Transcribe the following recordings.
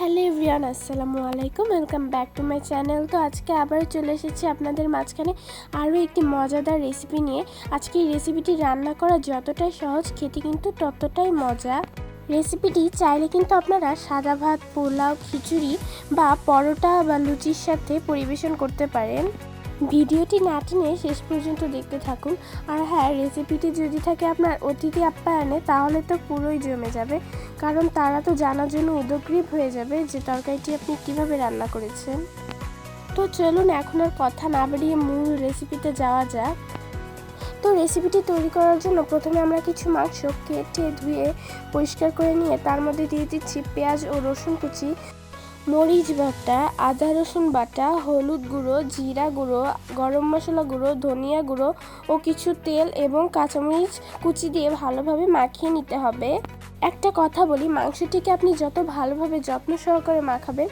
Hello everyone আসসালামু আলাইকুম, welcome back to my channel. তো আজকে আবার চলে এসেছি আপনাদের মাঝখানে আরও একটি মজাদার রেসিপি নিয়ে। আজকে এই রেসিপিটি রান্না করা যতটাই সহজ, খেতে কিন্তু ততটাই মজা। রেসিপিটি চাইলে কিন্তু আপনারা সাদা ভাত, পোলাও, খিচুড়ি বা পরোটা বা লুচির সাথে পরিবেশন করতে পারেন। ভিডিওটি না টেনে শেষ পর্যন্ত দেখতে থাকুন। আর হ্যাঁ রেসিপিটি যদি থাকে আপনার অতিথি আপ্যায়নে, তাহলে তো পুরোই জমে যাবে। কারণ তারা তো জানার জন্য উদগ্রীব হয়ে যাবে যে তরকারিটি আপনি কীভাবে রান্না করেছেন। তো চলুন এখন আর কথা না বাড়িয়ে মূল রেসিপিতে যাওয়া যাক। তো রেসিপিটি তৈরি করার জন্য প্রথমে আমরা কিছু মাংস কেটে ধুয়ে, পরিষ্কার করে নিয়ে তার মধ্যে দিয়ে দিচ্ছি পেঁয়াজ ও রসুন কুচি। মরিচ বাটা, আদা রসুন বাটা, হলুদ গুঁড়ো, জিরা গুঁড়ো, গরম মশলা গুঁড়ো, ধনিয়া গুঁড়ো ও কিছু তেল এবং কাঁচামরিচ কুচি দিয়ে ভালোভাবে মাখিয়ে নিতে হবে। একটা কথা বলি, মাংসটিকে আপনি যত ভালোভাবে যত্ন সহকারে মাখাবেন,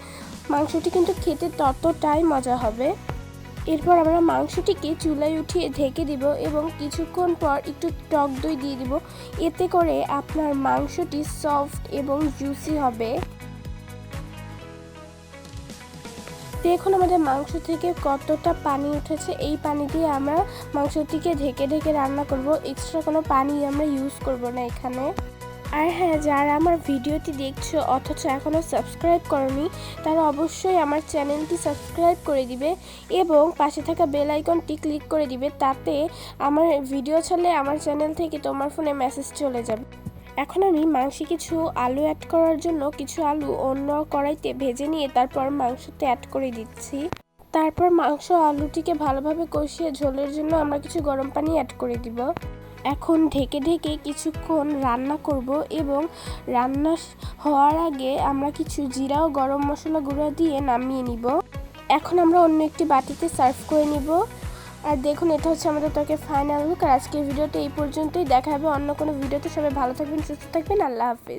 মাংসটি কিন্তু খেতে ততটাই মজা হবে। এরপর আমরা মাংসটিকে চুলায় উঠিয়ে ঢেকে দিব এবং কিছুক্ষণ পর একটু টক দই দিয়ে দিব। এতে করে আপনার মাংসটি সফট এবং জুসি হবে। দেখুন আমাদের মাংস থেকে কতটা পানি উঠেছে। এই পানি দিয়ে আমরা মাংসটিকে ঢেকে ঢেকে রান্না করব। এক্সট্রা কোনো পানি আমরা ইউজ করব না এখানে। আর হ্যাঁ যারা আমার ভিডিওটি দেখছ, অথচ এখনও সাবস্ক্রাইব করনি, তারা অবশ্যই আমার চ্যানেলটি সাবস্ক্রাইব করে দিবে এবং পাশে থাকা বেল আইকনটি ক্লিক করে দিবে, তাতে আমার ভিডিও ছাড়লে আমার চ্যানেল থেকে তোমার ফোনে মেসেজ চলে যাবে। এখন আমি মাংসে কিছু আলু অ্যাড করার জন্য কিছু আলু অন্য কড়াইতে ভেজে নিয়ে তারপর মাংসতে অ্যাড করে দিচ্ছি। তারপর মাংস আলুটিকে ভালোভাবে কষিয়ে ঝোলের জন্য আমরা কিছু গরম পানি অ্যাড করে দিব। এখন ঢেকে ঢেকে কিছুক্ষণ রান্না করব এবং রান্না হওয়ার আগে আমরা কিছু জিরা ও গরম মশলা গুঁড়ো দিয়ে নামিয়ে নিব। এখন আমরা অন্য একটি বাটিতে সার্ভ করে নিব। আর দেখুন, এটা হচ্ছে আমাদের তোকে ফাইনাল লুক আর আজকের ভিডিওটা এই পর্যন্তই। দেখা হবে অন্য কোনো ভিডিওতে। সবাই ভালো থাকবেন, সুস্থ থাকবেন। আল্লাহ হাফিজ।